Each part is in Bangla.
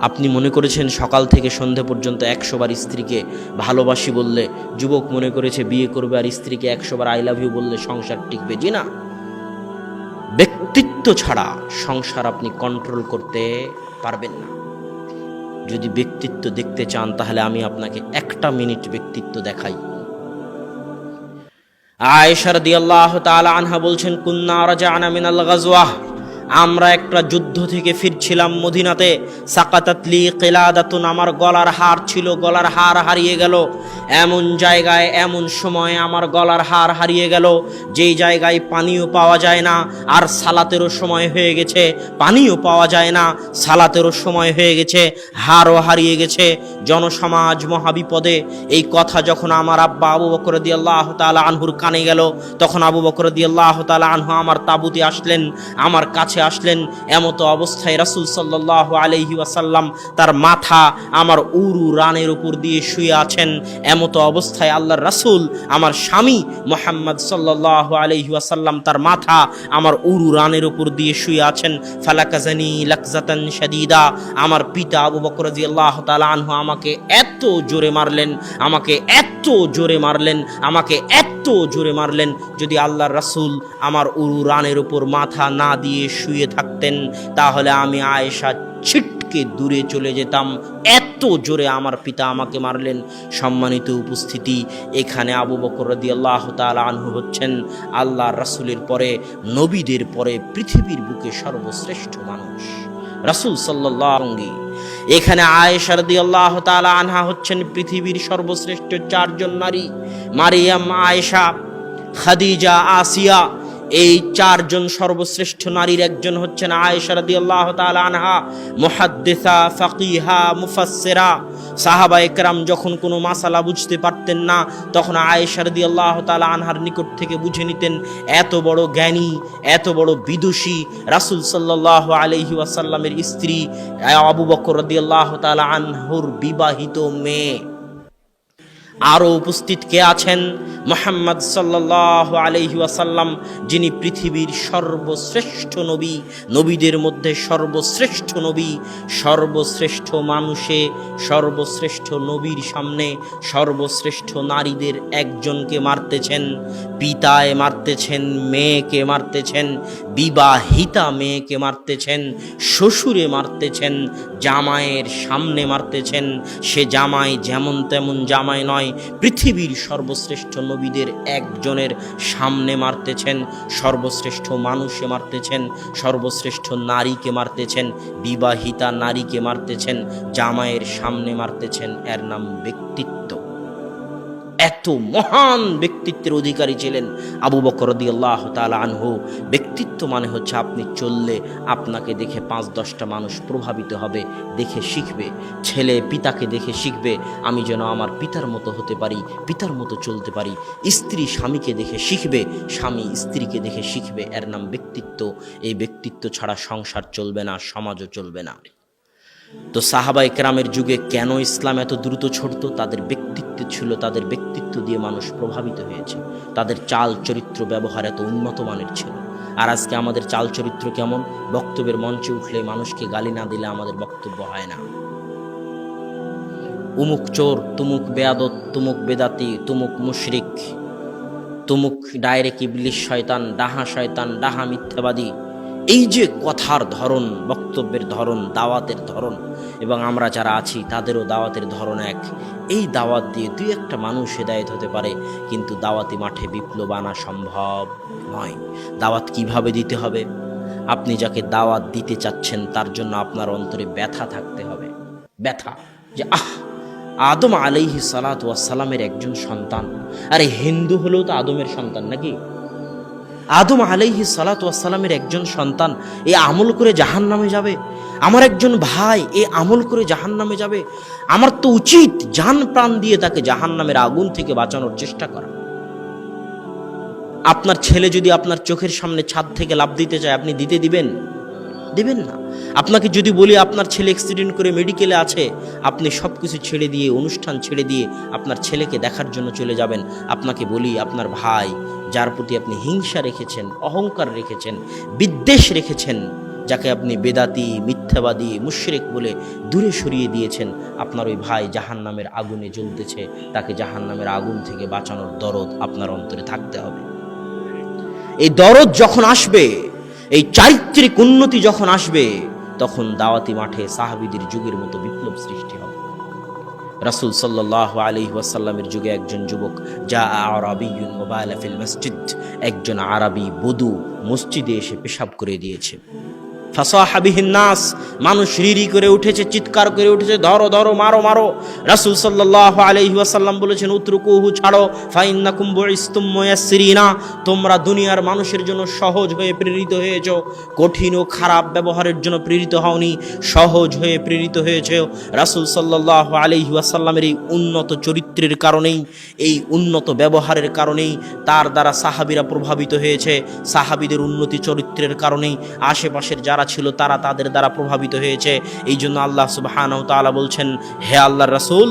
আপনি মনে করেছেন সকাল থেকে সন্ধে পর্যন্ত একশো বার স্ত্রীকে ভালোবাসি বললে যুবক মনে করেছে বিয়ে করবে আর স্ত্রীকে একশো বার আই লাভ ইউ বললে সংসার টিকবে? জি না। ব্যক্তিত্ব ছাড়া সংসার আপনি কন্ট্রোল করতে পারবেন না। যদি ব্যক্তিত্ব দেখতে চান, তাহলে আমি আপনাকে একটা মিনিট ব্যক্তিত্ব দেখাই। আয়েশার দিয়াল্লাহ তাআলা আনহা বলছেন, কুন্না রাজানা মিনাল গাজওয়াহ আমরা একটা যুদ্ধ থেকে ফিরছিলাম মদিনাতে। সাকাতাতলি কেলাদাতুন, আমার গলার হার ছিল, গলার হার হারিয়ে গেল। এমন জায়গায়, এমন সময় আমার গলার হার হারিয়ে গেল। যেই জায়গায় পানিও পাওয়া যায় না, আর সালাতেরও সময় হয়ে গেছে। পানিও পাওয়া যায় না, সালাতেরও সময় হয়ে গেছে, হারও হারিয়ে গেছে। জনসমাজ মহাবিপদে, এই কথা যখন আমার আব্বা আবু বকর দিয়ে আল্লাহ তালা আনহুর কানে গেল, তখন আবু বকর দিয়ে আল্লাহ তালা আনহু আমার তাবুতে আসলেন। আমার কাছে আসলেন, এমতো অবস্থায় রাসুল সাল্লাহ আলহি ওয়াসাল্লাম তার মাথা আমার উরু রানের উপর দিয়ে শুয়ে আছেন। এমতো অবস্থায় আল্লাহর রাসুল আমার স্বামী মোহাম্মদ সাল্লাহ আলহি ওয়াসাল্লাম তার মাথা আমার উরু রানের উপর দিয়ে শুয়ে আছেন। ফালাকাজানি লাকজাতান শাদিদা, আমার পিতা আবু বকর জি আল্লাহ তালা আনহু আমাকে এত জোরে মারলেন, আমাকে এত জোরে মারলেন, আমাকে এত জোরে মারলেন যদি আল্লাহর রাসূল আমার উরু রানের উপর মাথা না দিয়ে শুয়ে থাকতেন, তাহলে আমি আয়েশা ছিটকে দূরে চলে যেতাম। এত জোরে আমার পিতা আমাকে মারলেন। সম্মানিত উপস্থিতি, এখানে আবু বকর রদি আল্লাহ তালা আনহু হচ্ছেন আল্লাহ রাসূলের পরে, নবীদের পরে পৃথিবীর বুকে সর্বশ্রেষ্ঠ মানুষ। রাসূল আলাইহি এখানে আয়েশা রাদিয়াল্লাহু তাআলা আনহা হচ্ছেন পৃথিবীর সর্বশ্রেষ্ঠ চারজন নারী। মারিয়াম, আয়েশা, খাদিজা, আসিয়া এই চারজন সর্বশ্রেষ্ঠ নারীর একজন হচ্ছেন আয়েশা রাদিয়াল্লাহু তাআলা আনহা, মুহাদ্দিসা, ফাকিহা, মুফাসসিরা। সাহাবা একরাম যখন কোনো মাসালা বুঝতে পারতেন না, তখন আয়েশা রাদিয়াল্লাহু তাআলা আনহার নিকট থেকে বুঝে নিতেন, এত বড় জ্ঞানী, এত বড় বিদুষী রাসূল সাল্লাল্লাহু আলাইহি ওয়াসাল্লামের স্ত্রী, আবু বকর রাদিয়াল্লাহু তাআলা আনহুর বিবাহিত মেয়ে। আরও উপস্থিত কে আছেন? মোহাম্মদ সাল্লাহ আলহি যিনি পৃথিবীর সর্বশ্রেষ্ঠ নবী, নবীদের মধ্যে সর্বশ্রেষ্ঠ নবী, সর্বশ্রেষ্ঠ মানুষে, সর্বশ্রেষ্ঠ নবীর সামনে সর্বশ্রেষ্ঠ নারীদের একজনকে মারতেছেন, পিতায় মারতেছেন, মেয়েকে মারতেছেন, বিবাহিতা মেয়েকে মারতেছেন, শ্বশুরে মারতেছেন জামাইয়ের সামনে মারতেছেন। সে জামাই যেমন তেমন জামাই নয়, পৃথিবীর সর্বশ্রেষ্ঠ নবীদের একজনের সামনে মারতেছেন, সর্বশ্রেষ্ঠ মানুষে মারতেছেন, সর্বশ্রেষ্ঠ নারীকে মারতেছেন, বিবাহিতা নারীকে মারতেছেন, জামাইয়ের সামনে মারতেছেন, এর নাম ব্যক্তিত্ব। এত মহান ব্যক্তিত্বের অধিকারী ছিলেন আবু বকর আল্লাহ আনহু। ব্যক্তিত্ব মানে হচ্ছে আপনি চললে আপনাকে দেখে পাঁচ দশটা মানুষ প্রভাবিত হবে, দেখে শিখবে। ছেলে পিতাকে দেখে শিখবে, আমি যেন আমার পিতার মতো হতে পারি, পিতার মতো চলতে পারি। স্ত্রী স্বামীকে দেখে শিখবে, স্বামী স্ত্রীকে দেখে শিখবে, এর নাম ব্যক্তিত্ব। এই ব্যক্তিত্ব ছাড়া সংসার চলবে না, সমাজও চলবে না। তো সাহাবা একরামের যুগে কেন ইসলাম এত দ্রুত ছড়তো? তাদের ব্যক্তিত্ব ছিল, তাদের ব্যক্তিত্ব দিয়ে মানুষ প্রভাবিত হয়েছে। তাদের চাল চরিত্র ব্যবহার এত উন্নত মানের ছিল। আর আজকে আমাদের চাল চরিত্র কেমন? বক্তব্যের মঞ্চে উঠলে মানুষকে গালি না দিলে আমাদের বক্তব্য হয় না। উমুক চোর, তুমুক বেয়াদত তুমুক বেদাতি, তুমুক মুশরিক, তুমুক ডাইরেক্ট ইবলিশ শয়তান, ডাহা শয়তান, ডাহা মিথ্যাবাদী এই যে কথার ধরন, বক্তব্যের ধরন, দাওয়াতের ধরন, এবং আমরা যারা আছি তাদেরও দাওয়াতের ধরন এক। এই দাওয়াত দিয়ে দুই একটা মানুষ হেদায়ত হতে পারে, কিন্তু দাওয়াতি মাঠে বিপ্লব আনা সম্ভব নয়। দাওয়াত কীভাবে দিতে হবে? আপনি যাকে দাওয়াত দিতে চাচ্ছেন তার জন্য আপনার অন্তরে ব্যথা থাকতে হবে। ব্যথা যে, আহ, আদম আলাইহি সালাত সালামের একজন সন্তান। আরে হিন্দু হলেও তো আদমের সন্তান নাকি? আদম আলাইহি সালাতামের একজন সন্তান, এ আমল করে জাহান নামে যাবে। আমার একজন ভাই, এ আমল করে জাহান নামে যাবে। আমার তো উচিত জান প্রাণ দিয়ে তাকে জাহান নামের আগুন থেকে বাঁচানোর চেষ্টা করা। আপনার ছেলে যদি আপনার চোখের সামনে ছাদ থেকে লাভ দিতে চায়, আপনি দিতে দিবেন? দেবেন না। আপনাকে যদি বলি আপনার ছেলে অ্যাক্সিডেন্ট করে মেডিকেলে আছে, আপনি সব কিছু ছেড়ে দিয়ে, অনুষ্ঠান ছেড়ে দিয়ে আপনার ছেলেকে দেখার জন্য চলে যাবেন। আপনাকে বলি আপনার ভাই, যার প্রতি আপনি হিংসা রেখেছেন, অহংকার রেখেছেন, বিদ্বেষ রেখেছেন, যাকে আপনি বেদাতি, মিথ্যাবাদী, মুশরিক বলে দূরে সরিয়ে দিয়েছেন, আপনার ওই ভাই জাহান নামের আগুনে জ্বলতেছে, তাকে জাহান নামের আগুন থেকে বাঁচানোর দরদ আপনার অন্তরে থাকতে হবে। এই দরদ যখন আসবে এই চারিত্রিক উন্নতি যখন আসবে, তখন দাওয়াতি মাঠে সাহাবিদের যুগের মতো বিপ্লব সৃষ্টি হবে। রাসূল সাল্লাহ আলি ওয়াসাল্লামের যুগে একজন যুবক যা আরবিউন মোবাইল মসজিদ, একজন আরবি বধু মসজিদে এসে পেশাব করে দিয়েছে। ফাসাহাবিহিন নাস, মানুষ রিরি করে উঠেছে, চিৎকার করে উঠেছে, ধরো ধরো, মারো মারো। রাসূল সাল্লাল্লাহু আলাইহি ওয়াসাল্লাম বলেছেন উতরুকুহু ছাড়ো। ফাইন্নাকুম বুইস্তুম মুয়াসসিরিনা। তোমরা দুনিয়ার মানুষের জন্য সহজ হয়ে প্রেরিত হয়েছ। কঠিন ও খারাপ ব্যবহারের জন্য প্রেরিত হওনি, সহজ হয়ে প্রেরিত হয়েছে। রাসূল সাল্লাল্লাহু আলাইহি ওয়াসাল্লামের এই উন্নত চরিত্রের কারণেই, এই উন্নত ব্যবহারের কারণেই তার দ্বারা সাহাবীরা প্রভাবিত হয়েছে। সাহাবীদের উন্নতি চরিত্রের কারণেই, আশেপাশের যারা ছিল তারা তাদের দ্বারা প্রভাবিত হয়েছে। এই জন্য আল্লাহ তাআলা বলছেন, হে আল্লাহর রাসূল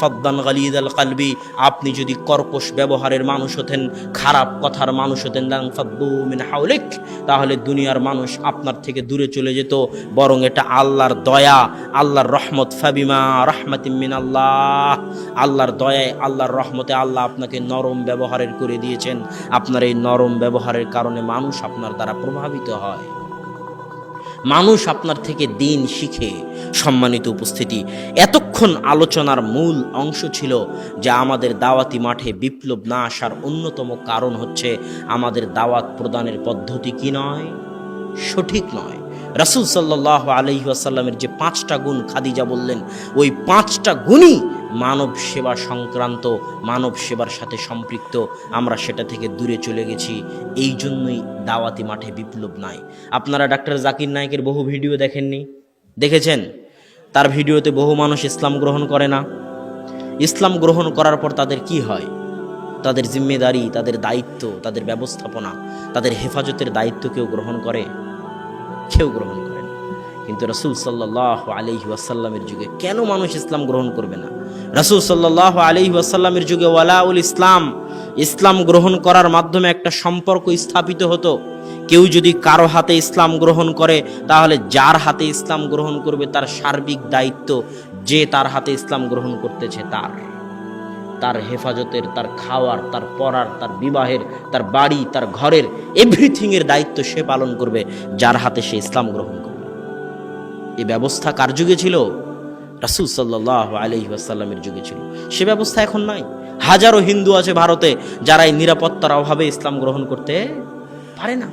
ফাদ্দান গালিদাল কলবি, আপনি যদি কর্কশ ব্যবহারের মানুষ হতেন, খারাপ কথার মানুষ হতেন হাওলিক, তাহলে দুনিয়ার মানুষ আপনার থেকে দূরে চলে যেত। বরং এটা আল্লাহর দয়া, আল্লাহর রহমত, ফাবিমা রহমাতিম মিন আল্লাহ আল্লাহর দয়ায়, আল্লাহর রহমতে আল্লাহ আপনাকে নরম ব্যবহারের করে দিয়েছেন। আপনার এই নরম ব্যবহারের কারণে মানুষ আপনার দ্বারা প্রভাবিত হয়। মানুষ আপনার থেকে দিন শিখে সম্মানিত উপস্থিতি। এতক্ষণ আলোচনার মূল অংশ ছিল যে আমাদের দাওয়াতি মাঠে বিপ্লব না আসার অন্যতম কারণ হচ্ছে আমাদের দাওয়াত প্রদানের পদ্ধতি কি নয়? সঠিক নয়। রাসুল সাল্লাহ আলহি আসাল্লামের যে পাঁচটা গুণ খাদিজা বললেন, ওই পাঁচটা গুণই মানব সেবা সংক্রান্ত, মানব সেবার সাথে সম্পৃক্ত। আমরা সেটা থেকে দূরে চলে গেছি। এই জন্যই দাওয়াতি মাঠে বিপ্লব নাই। আপনারা ডাক্তার জাকির নায়কের বহু ভিডিও দেখেননি? দেখেছেন? তার ভিডিওতে বহু মানুষ ইসলাম গ্রহণ করে না। ইসলাম গ্রহণ করার পর তাদের কি হয়? তাদের জিম্মেদারি, তাদের দায়িত্ব, তাদের ব্যবস্থাপনা, তাদের হেফাজতের দায়িত্ব কেউ গ্রহণ করে? কেউ গ্রহণ করে না। কিন্তু রাসুল সাল্লাহ আলহি ওয়াসাল্লামের যুগে কেন মানুষ ইসলাম গ্রহণ করবে না? রাসুল সাল্লাহ আলহি ওয়াসাল্লামের যুগে ওয়ালাউল ইসলাম ইসলাম গ্রহণ করার মাধ্যমে একটা সম্পর্ক স্থাপিত হতো। কেউ যদি কারও হাতে ইসলাম গ্রহণ করে, তাহলে যার হাতে ইসলাম গ্রহণ করবে তার সার্বিক দায়িত্ব যে তার হাতে ইসলাম গ্রহণ করতেছে তার। তার হেফাজতের, তার খাওয়ার, তার পড়ার, তার বিবাহের, তার বাড়ি, তার ঘরের এভরিথিংয়ের দায়িত্ব সে পালন করবে, যার হাতে সে ইসলাম গ্রহণ করবে। এ ব্যবস্থা কার যুগে ছিল? রাসুল সাল্লাহ আলহি আসাল্লামের যুগে ছিল। সে ব্যবস্থা এখন নাই। হাজারো হিন্দু আছে ভারতে যারা এই নিরাপত্তার অভাবে ইসলাম গ্রহণ করতে পারে না।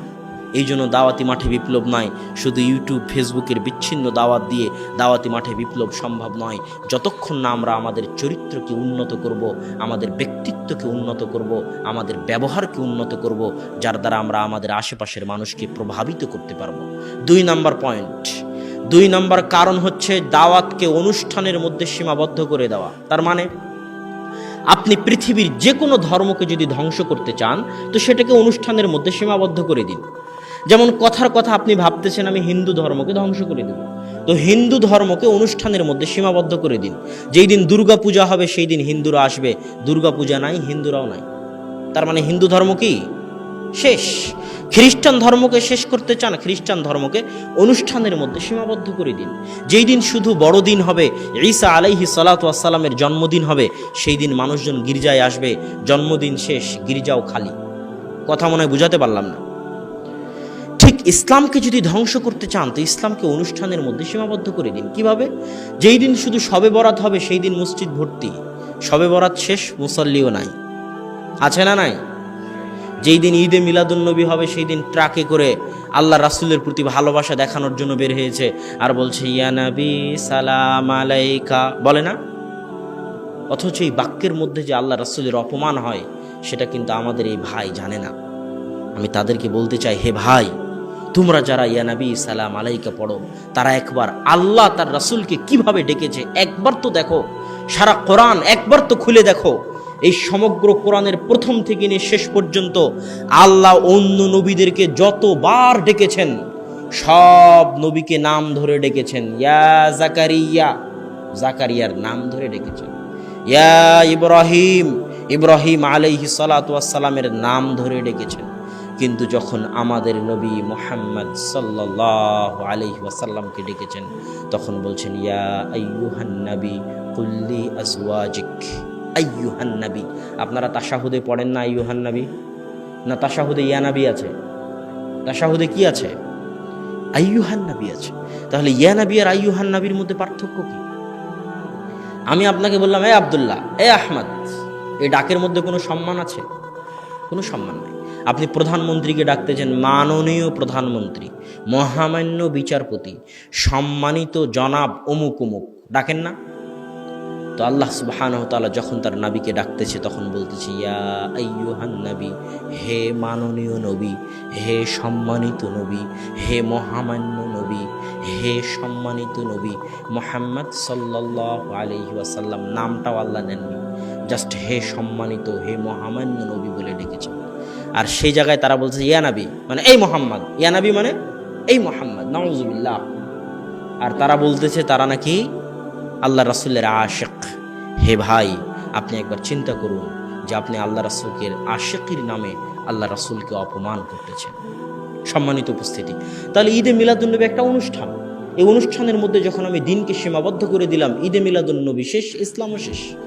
এই জন্য দাওয়াতি মাঠে বিপ্লব নয় শুধু ইউটিউব, ফেসবুকের বিচ্ছিন্ন দাওয়াত দিয়ে দাওয়াতি মাঠে বিপ্লব সম্ভব নয়। যতক্ষণ না আমরা আমাদের চরিত্রকে উন্নত করব, আমাদের ব্যক্তিত্বকে উন্নত করব, আমাদের ব্যবহারকে উন্নত করব, যার দ্বারা আমরা আমাদের আশেপাশের মানুষকে প্রভাবিত করতে পারব। দুই নাম্বার পয়েন্ট দুই নম্বর কারণ হচ্ছে দাওয়াতকে অনুষ্ঠানের মধ্যে সীমাবদ্ধ করে দেওয়া। তার মানে আপনি পৃথিবীর যে কোনো ধর্মকে যদি ধ্বংস করতে চান, তো সেটাকে অনুষ্ঠানের মধ্যে সীমাবদ্ধ করে দিন। যেমন কথার কথা আপনি ভাবতেছেন, আমি হিন্দু ধর্মকে ধ্বংস করে দেব। তো হিন্দু ধর্মকে অনুষ্ঠানের মধ্যে সীমাবদ্ধ করে দিন। যেই দিন দুর্গা পূজা হবে, সেই দিন হিন্দুরা আসবে। দুর্গা পূজা নাই, হিন্দুরাও নাই। তার মানে হিন্দু ধর্ম কি? শেষ। খ্রিস্টান ধর্মকে শেষ করতে চান, খ্রিস্টান ধর্মকে অনুষ্ঠানের মধ্যে সীমাবদ্ধ করে দিন। যেই দিন শুধু বড়দিন হবে, ঈসা আলাইহি সালাতামের জন্মদিন হবে, সেই দিন মানুষজন গির্জায় আসবে, জন্মদিন শেষ, গির্জাও খালি। কথা মনে বুঝাতে পারলাম না। ঠিক ইসলামকে যদি ধ্বংস করতে চান, তো ইসলামকে অনুষ্ঠানের মধ্যে সীমাবদ্ধ করে দিন। কীভাবে? যেই দিন শুধু সবে বরাত হবে, সেই দিন মসজিদ ভর্তি। সবে বরাত শেষ, মুসল্লিও নাই। আছে না নাই? যেই দিন ঈদে মিলাদুন্নবী হবে, সেই দিন ট্রাকে করে আল্লাহ রাসুলের প্রতি ভালোবাসা দেখানোর জন্য বের হয়েছে। আর বলছে ইয়ানাবি সালাম আলাইকা। বলে না? অথচ এই বাক্যের মধ্যে যে আল্লাহ রাসুলের অপমান হয়, সেটা কিন্তু আমাদের এই ভাই জানে না। আমি তাদেরকে বলতে চাই, হে ভাই, তোমরা যারা ইয়ানাবি সালাম আলাইকা পড়ো, তারা একবার আল্লাহ তার রাসুলকে কীভাবে ডেকেছে, একবার তো দেখো। সারা কোরআন একবার তো খুলে দেখো। এই সমগ্র কোরআনের প্রথম থেকে নিয়ে শেষ পর্যন্ত আল্লাহ অন্য নবীদেরকে যতবার ডেকেছেন, সব নবীকে নাম ধরে ডেকেছেন। ইয়া জাকারিয়া, জাকারিয়ার নাম ধরে ডেকেছেন। ইয়া ইব্রাহিম ইব্রাহিম আলাইহি সালাতামের নাম ধরে ডেকেছেন। কিন্তু যখন আমাদের নবী মোহাম্মদ সাল্লাহ আলহি ওয়াসাল্লামকে ডেকেছেন, তখন বলছেন, ইয়া আইয়ুহান নবী, কুল্লি আজওয়াজিক। আইয়ুহান নবী। আপনারা তাশাহুদে পড়েন না আইয়ুহান নবী? না তাশাহুদে ইয়ানাবি নবী আছে? তাশাহুদে কি আছে? আইয়ুহান নবী আছে। তাহলে ইয়ানাবি আর আইয়ুহান নবীর মধ্যে পার্থক্য কি? আমি আপনাকে বললাম, এ আবদুল্লাহ, এ আহমদ এই ডাকের মধ্যে কোনো সম্মান আছে? কোনো সম্মান নাই। আপনি প্রধানমন্ত্রীকে ডাকতে ডাকতেছেন, মাননীয় প্রধানমন্ত্রী, মহামান্য বিচারপতি, সম্মানিত জনাব, অমুক অমুক। ডাকেন না। তো আল্লাহ সুবহানাহু যখন তার নাবিকে ডাকতেছে, তখন বলতেছে, ইয়া নবী, হে মাননীয় নবী, হে সম্মানিত নবী, হে মহামান্য নবী, হে সম্মানিত নবী, মোহাম্মদ সাল্লাল্লাহু আলাইহি ওয়াসাল্লাম, নামটাও আল্লাহ নেননি। জাস্ট হে সম্মানিত, হে মহামান্য নবী বলে ডেকেছে। আর সেই জায়গায় তারা বলছে ইয়া নবী মানে এই মোহাম্মদ, ইয়া নবী মানে এই মোহাম্মদ নওয়াজুবিল্লাহ আর তারা বলতেছে, তারা নাকি আল্লাহ রাসুলের আশেক। হে ভাই, আপনি একবার চিন্তা করুন যে আপনি আল্লাহ রাসুলকে আশেকির নামে আল্লাহ রাসুলকে অপমান করতেছেন। সম্মানিত উপস্থিতি। তাহলে ঈদে মিলাদুন্নবী একটা অনুষ্ঠান। এই অনুষ্ঠানের মধ্যে যখন আমি দিনকে সীমাবদ্ধ করে দিলাম, ঈদে মিলাদুল্নবী শেষ, ইসলামও শেষ।